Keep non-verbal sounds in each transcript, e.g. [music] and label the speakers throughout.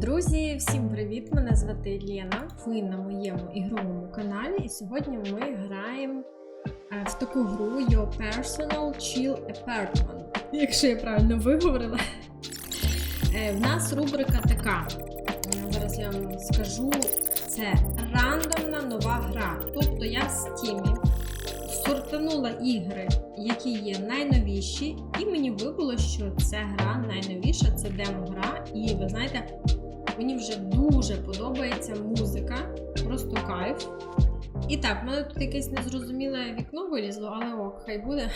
Speaker 1: Друзі, всім привіт! Мене звати Лена. Ви на моєму ігровому каналі, і сьогодні ми граємо е, в таку гру Your Personal Chill Apartment. Якщо я правильно виговорила. Е, В нас рубрика така. Е, Зараз я вам скажу. Це рандомна нова гра. Тобто я в стімі сортанула ігри, які є найновіші, і мені вибуло, що ця гра найновіша, це демо-гра. І ви знаєте, мені вже дуже подобається музика, просто кайф. І так, в мене тут якесь незрозуміле вікно вилізло, але ок, хай буде.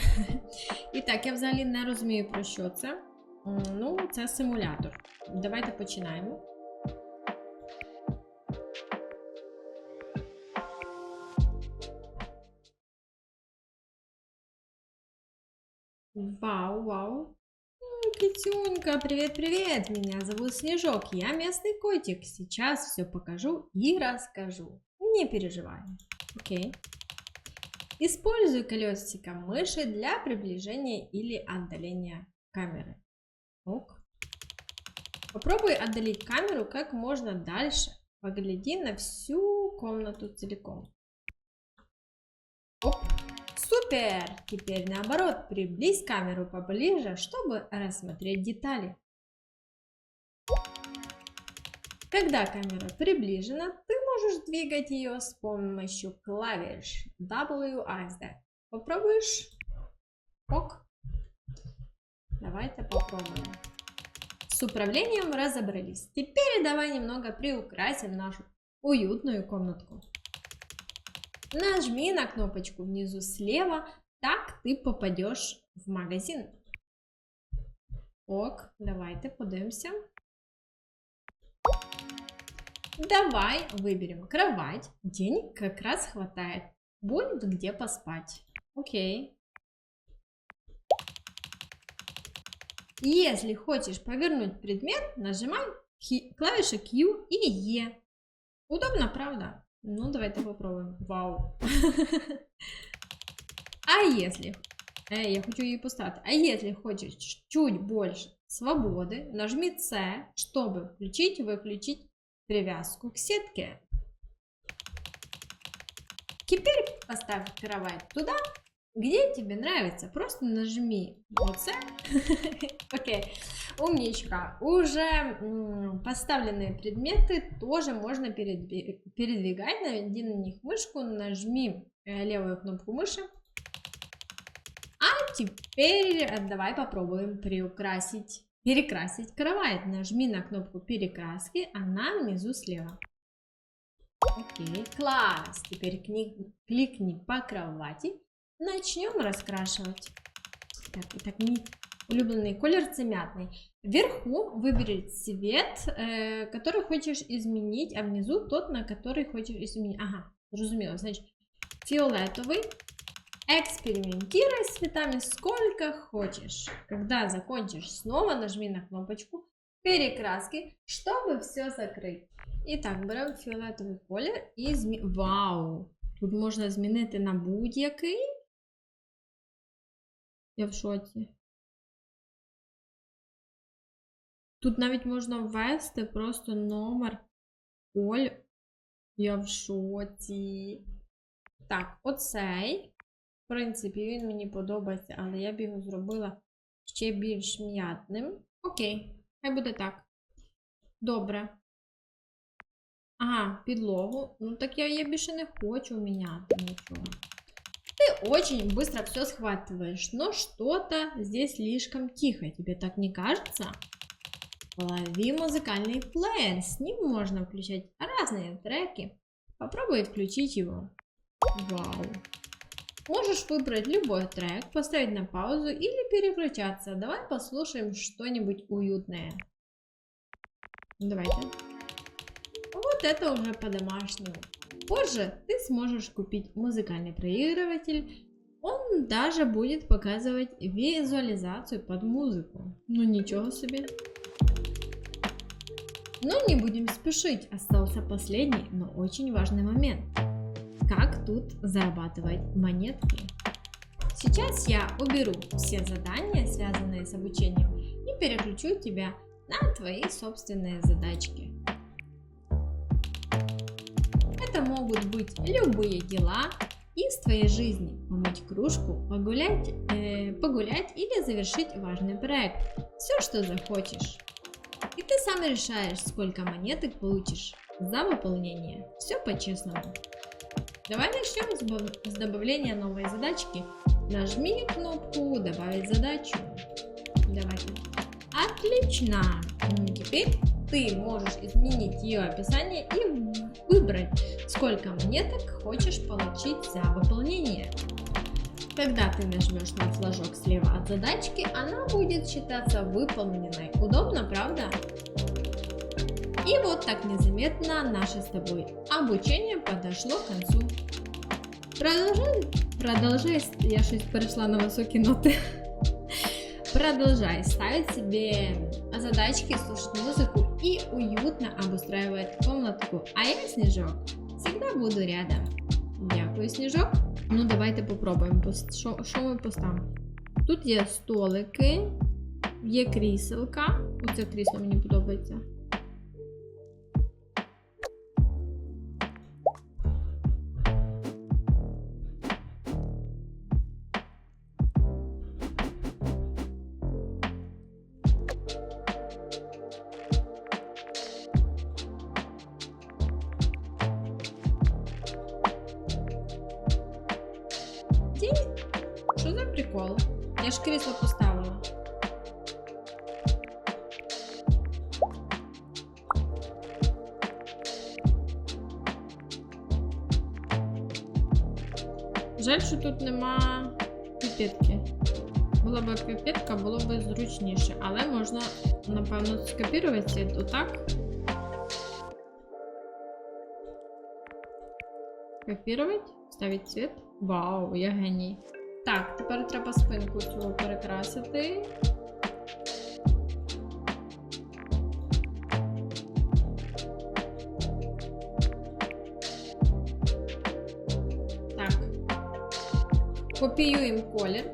Speaker 1: І так, я взагалі не розумію, про що це. Ну, це симулятор. Давайте починаємо. Вау, вау. Китюнька, привет-привет! Меня зовут Снежок, я местный котик. Сейчас все покажу и расскажу. Не переживай. Окей. Используй колесико мыши для приближения или отдаления камеры. Ок. Попробуй отдалить камеру как можно дальше. Погляди на всю комнату целиком. Супер! Теперь наоборот, приблизь камеру поближе, чтобы рассмотреть детали. Когда камера приближена, ты можешь двигать ее с помощью клавиш WASD. Попробуешь? Ок. Давайте попробуем. С управлением разобрались. Теперь давай немного приукрасим нашу уютную комнатку. Нажми на кнопочку внизу слева, так ты попадешь в магазин. Ок, давайте подивимося. Давай выберем кровать. Денег как раз хватает. Будет где поспать. Окей. Если хочешь повернуть предмет, нажимай клавиши Q и E. Удобно, правда? Ну, давайте попробуем. Вау. [laughs] А если... Я хочу ее поставить. А если хочешь чуть больше свободы, нажми C, чтобы включить и выключить привязку к сетке. Теперь поставь кровать туда, где тебе нравится. Просто нажми вот. [laughs] Окей. Умничка. Уже поставленные предметы тоже можно передви- передвигать. Наведи на них мышку, нажми э, левую кнопку мыши. А теперь давай попробуем приукрасить, перекрасить кровать. Нажми на кнопку перекраски, она внизу слева. Окей, класс. Теперь кни- кликни по кровати. Начнем раскрашивать. Так, итак, мій улюблений колір це мятный. Вверху выбери цвет, э, который хочешь изменить, а внизу тот, на который хочешь изменить. Ага, зрозуміло. Значит, фиолетовый. Экспериментируй с цветами сколько хочешь. Когда закончишь, снова нажми на кнопочку перекраски, чтобы все закрыть. Итак, беремо фіолетовий колір і змі... Вау! Тут можна змінити на будь-який. Я в шоці. Тут навіть можна ввести просто номер коль. Я в шоці. Так, оцей. В принципі, він мені подобається, але я б його зробила ще більш м'ятним. Окей, хай буде так. Добре. Ага, підлогу. Ну так я, я більше не хочу міняти нічого. Ты очень быстро все схватываешь, но что-то здесь слишком тихо. Тебе так не кажется? Лови музыкальный плеер. С ним можно включать разные треки. Попробуй включить его. Вау. Можешь выбрать любой трек, поставить на паузу или переключаться. Давай послушаем что-нибудь уютное. Давайте. Вот это уже по-домашнему. Позже ты сможешь купить музыкальный проигрыватель. Он даже будет показывать визуализацию под музыку. Ну ничего себе. Но не будем спешить, остался последний, но очень важный момент. Как тут зарабатывать монетки? Сейчас я уберу все задания, связанные с обучением, и переключу тебя на твои собственные задачки. Это могут быть любые дела из твоей жизни. Помыть кружку, погулять, э, погулять или завершить важный проект. Все, что захочешь. И ты сам решаешь, сколько монеток получишь за выполнение. Все по-честному. Давай начнем с добавления новой задачки. Нажми кнопку «Добавить задачу». Давайте. Отлично! Теперь ты можешь изменить ее описание и выбрать, сколько монеток хочешь получить за выполнение. Когда ты нажмешь на флажок слева от задачки, она будет считаться выполненной. Удобно, правда? И вот так незаметно наше с тобой обучение подошло к концу. Продолжай, продолжай, я щось перейшла на високі ноти. [laughs] Продолжай ставить себе задачки, слушать музыку и уютно обустраивает комнатку. А я, Снежок, всегда буду рядом. Дякую, Сніжок. Ну, давайте попробуємо. Що, що ми поставимо? Тут є столики, є кріселка. Оце крісло мені подобається. Жаль, що тут нема кипітки. Була б кипітка, було б зручніше, але можна, напевно, скопірувати це отак. Копірувати, ставити цвіт. Вау, я геній. Так, тепер треба спинку цю перекрасити. Копіюємо колір.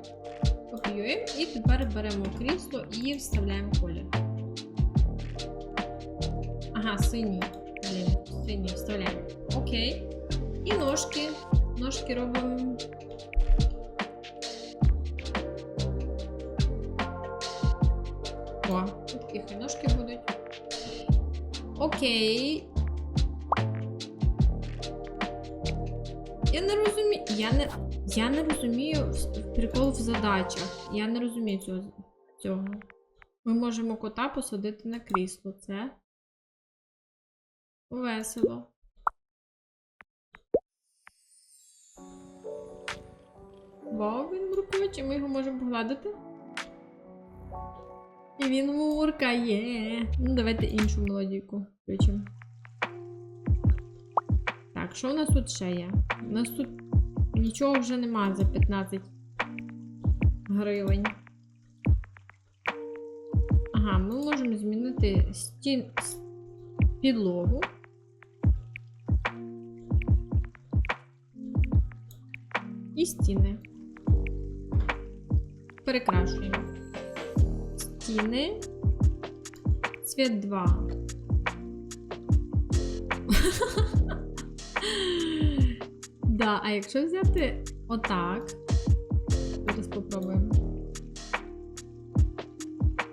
Speaker 1: Копіюємо і тепер беремо крісло і вставляємо колір. Ага, синій. Синій вставляємо. Окей. І ножки. Ножки робимо. О, такі хай ножки будуть. Окей. Я не розумію. Я не, я не розумію прикол в задачах. Я не розумію цього. Ми можемо кота посадити на крісло. Це весело. Вау, він муркоче, ми його можемо погладити. І він муркає. Ну, давайте іншу мелодійку включимо. Так, що у нас тут ще є? У нас тут нічого вже немає за 15 гривень. Ага, ми можемо змінити стін... підлогу. І стіни. Перекрашуємо. Стіни. Цвет 2. [laughs] да, а якщо взяти отак. Зараз попробуємо.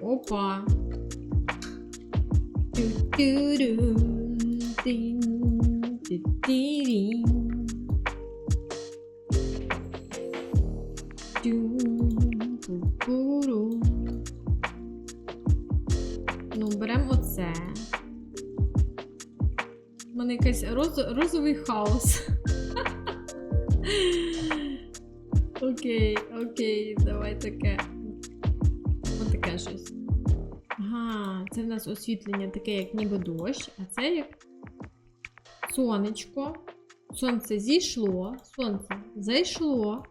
Speaker 1: Опа. Ну, беремо оце. У мене якийсь роз... розовий хаос. Окей, окей, давай таке. Ось таке щось. Ага, це в нас освітлення таке, як ніби дощ, а це як сонечко. Сонце зійшло, сонце зайшло.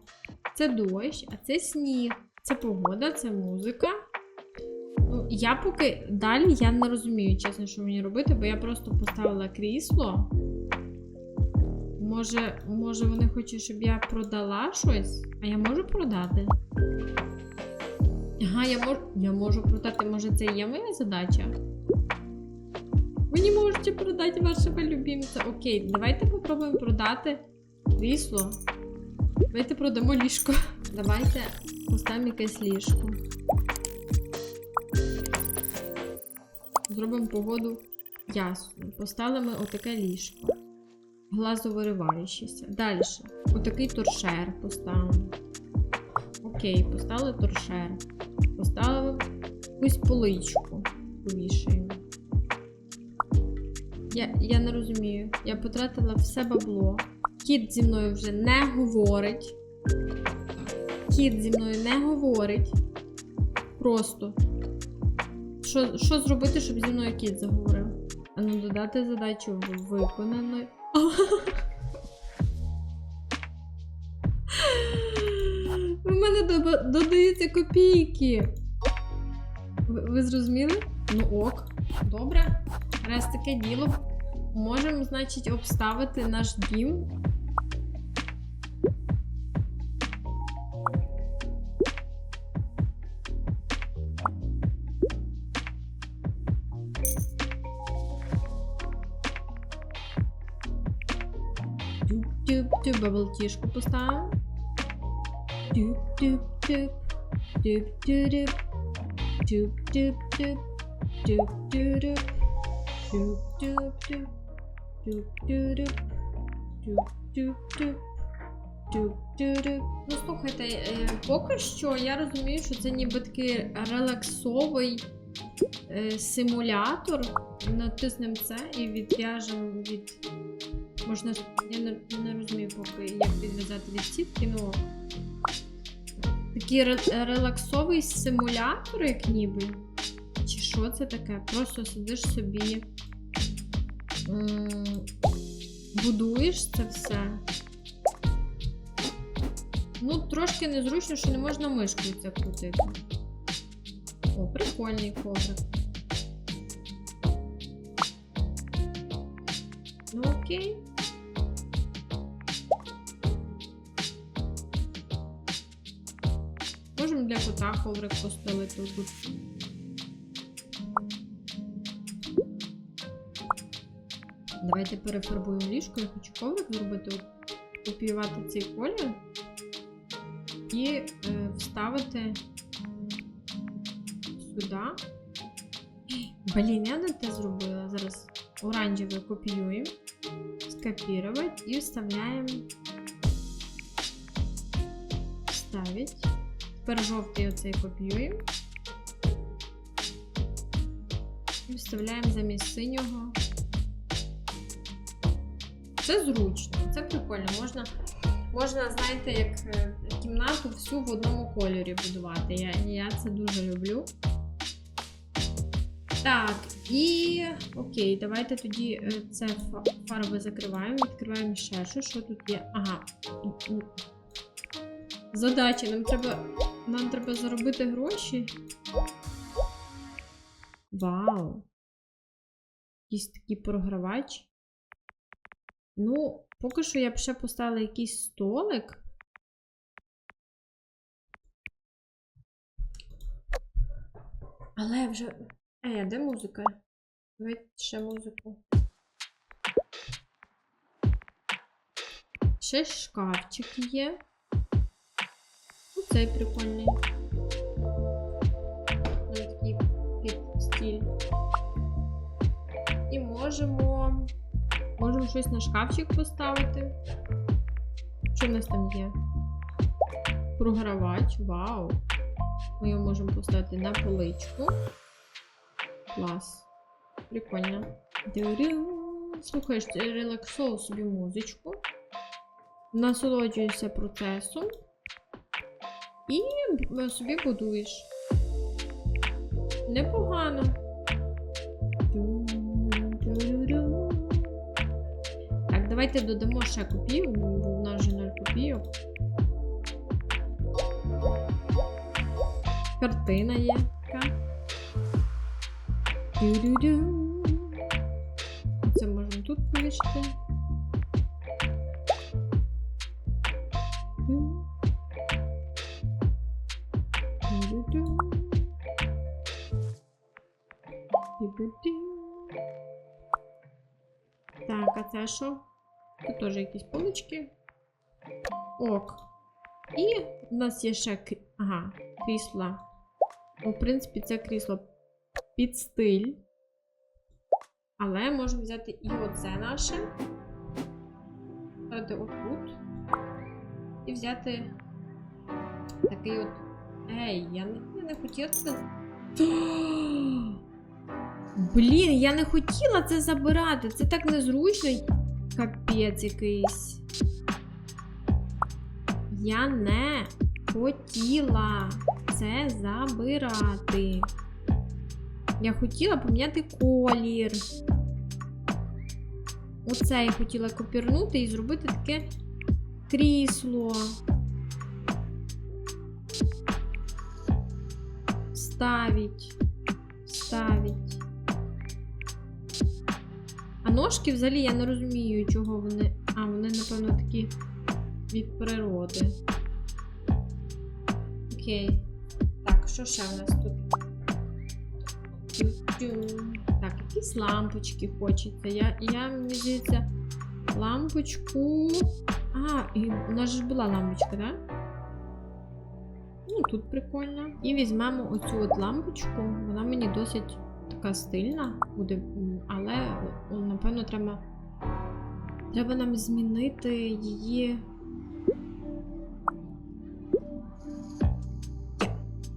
Speaker 1: Це дощ, а це сніг. Це погода, це музика. Ну, я поки далі я не розумію, чесно, що мені робити, бо я просто поставила крісло. Може, може вони хочуть, щоб я продала щось? А я можу продати? Ага, я можу. Я можу продати, може, це є моя задача? хоче продати вашого любимця. Окей, давайте попробуємо продати крісло. Давайте продамо ліжко. Давайте поставимо якесь ліжко. Зробимо погоду ясно. Поставимо отаке ліжко. Глазовириваючися. Далі. Отакий торшер поставимо. Окей, поставили торшер. Поставимо якусь поличку. Повішаємо. Я, я не розумію. Я потратила все бабло. Кіт зі мною вже не говорить. Кіт зі мною не говорить. Просто. Що, що зробити, щоб зі мною кіт заговорив? А ну додати задачу виконано. У мене додаються копійки. Ви, ви зрозуміли? Ну ок. Добре. Раз таке діло. Можемо, значить, обставити наш дім. Тюб бабл тішку поставимо. Тюб, тюб, тюб, тюб, тюрюб, тюб, тюб, тюб, тюб, тюрюб, тюб, тюб, тюб, тюб, тюрюб, тюб, тюб, тюб. Ну, слухайте, поки що я розумію, що це ніби такий релаксовий симулятор. Натиснемо це і відв'яжемо від Можна. Я не, не розумію поки, як відв'язати від сітки, ну. Такий ре- релаксовий симулятор, як ніби. Чи що це таке? Просто сидиш собі. Будуєш це все. Ну, трошки незручно, що не можна мишкою це крутити. О, прикольний коврик. Ну окей. Можемо для кота коврик постелити тут. Давайте перефарбуємо ліжко. Я хочу коврик зробити, копіювати цей колір і е, вставити сюди. Блін, я не те зробила. Зараз оранжевий копіюємо, скопірувати і вставляємо. Ставить. Тепер жовтий оцей копіюємо. І вставляємо замість синього. Це зручно, це прикольно. Можна, можна знаєте, як е, кімнату всю в одному кольорі будувати. Я, я це дуже люблю. Так, і окей, давайте тоді е, це фа- фарби закриваємо, відкриваємо ще що. Що тут є? Ага. Задача, нам треба. Нам треба заробити гроші. Вау. Якийсь такий програвач. Ну, поки що я б ще поставила якийсь столик. Але вже. Ей, а де музика? Давайте ще музику. Ще шкафчик є. Оцей прикольний. Такий під стіль. І можемо. Можемо щось на шкафчик поставити. Що в нас там є? Програвач, вау. Ми його можемо поставити на поличку. Клас. Прикольно. Слухаєш, ти собі музичку. Насолоджуєшся процесом. І собі будуєш. Непогано. Так, давайте додамо ще копійок, бо в нас вже 0 копійок. Картина є така. Це можна тут повішати. Це? Тут теж якісь полички. Ок. І у нас є ще крі- ага, крісла. Ну, в принципі, це крісло під стиль. Але можемо взяти і оце наше. Ставити отут. І взяти такий от. Ей, я не, я не хотіла це. [gasps] Блін, я не хотіла це забирати. Це так незручно. Капець якийсь. Я не хотіла це забирати. Я хотіла поміняти колір. Оце я хотіла копірнути і зробити таке крісло. Ставить. Ставить. А ножки взагалі я не розумію, чого вони. А, вони, напевно, такі від природи. Окей. Так, що ще в нас тут? Так, якісь лампочки хочеться. Я, я мені здається, лампочку. А, і у нас ж була лампочка, так? Ну, тут прикольно. І візьмемо оцю от лампочку. Вона мені досить така стильна буде, але напевно треба. Треба нам змінити її.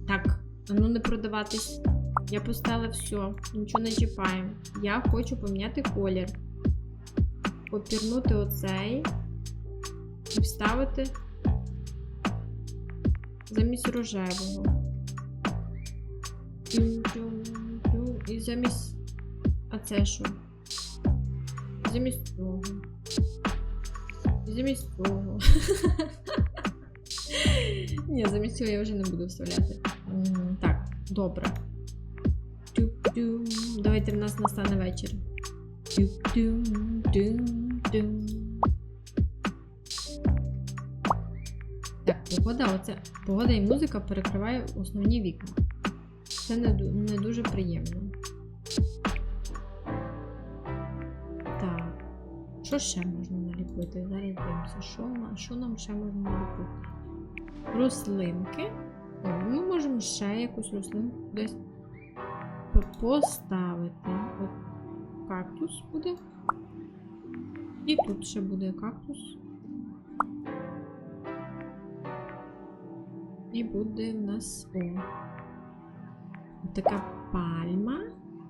Speaker 1: Так, ну не продаватись. Я поставила все, нічого не чіпаємо. Я хочу поміняти колір. Попірнути оцей і вставити замість рожевого. Замість. А це що? Замість цього. І Замість цього. [laughs] Ні, замість цього я вже не буду вставляти. Так, добре. Давайте в нас настане вечір. Так, погода, оце погода і музика перекриває основні вікна. Це не дуже приємно. Що ще можна наліпити? Зараз дивимося, що, що нам ще можна наліпити? Рослинки. Ми можемо ще якусь рослинку десь поставити. От кактус буде. І тут ще буде кактус. І буде в нас о. Така пальма.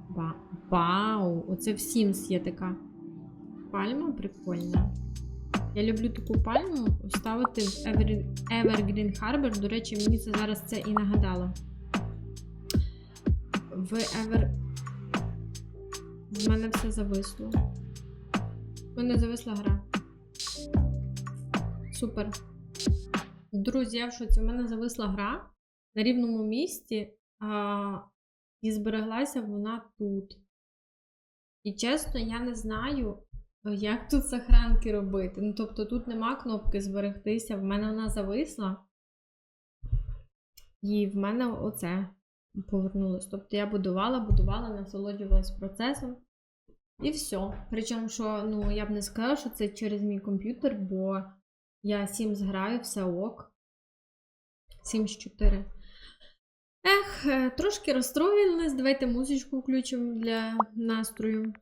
Speaker 1: Ва- Вау! Оце в є така пальма прикольна. Я люблю таку пальму ставити в Ever- Evergreen Harbor. До речі, мені це зараз це і нагадало. В Ever. В мене все зависло. В мене зависла гра. Супер. Друзі, я в шоці, у мене зависла гра на рівному місці, а, і збереглася вона тут. І чесно, я не знаю, як тут сохранки робити. Ну, тобто тут нема кнопки зберегтися, в мене вона зависла. І в мене оце повернулось. Тобто я будувала, будувала, насолоджувалась процесом. І все. Причому, що ну, я б не сказала, що це через мій комп'ютер, бо я Sims граю, все ок. Sims 4. Ех, е, трошки розстроїлась. Давайте музичку включимо для настрою.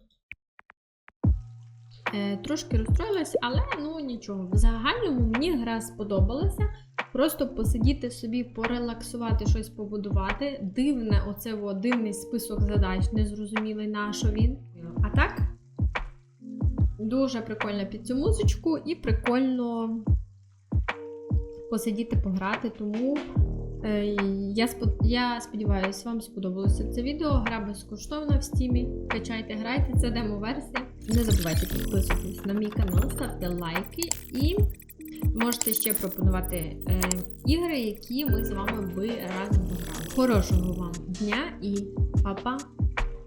Speaker 1: Е, трошки розстроїлась, але ну нічого. В загальному мені гра сподобалася. Просто посидіти собі, порелаксувати, щось побудувати. Дивне, оце о, дивний список задач, незрозумілий на що він. А так, дуже прикольно під цю музичку і прикольно посидіти, пограти. Тому е, я, я сподіваюся, вам сподобалося це відео. Гра безкоштовна в стімі. Качайте, грайте, це демо-версія. Не забувайте підписуватись на мій канал, ставте лайки і можете ще пропонувати е, ігри, які ми з вами би разом пограли. Хорошого вам дня і па-па!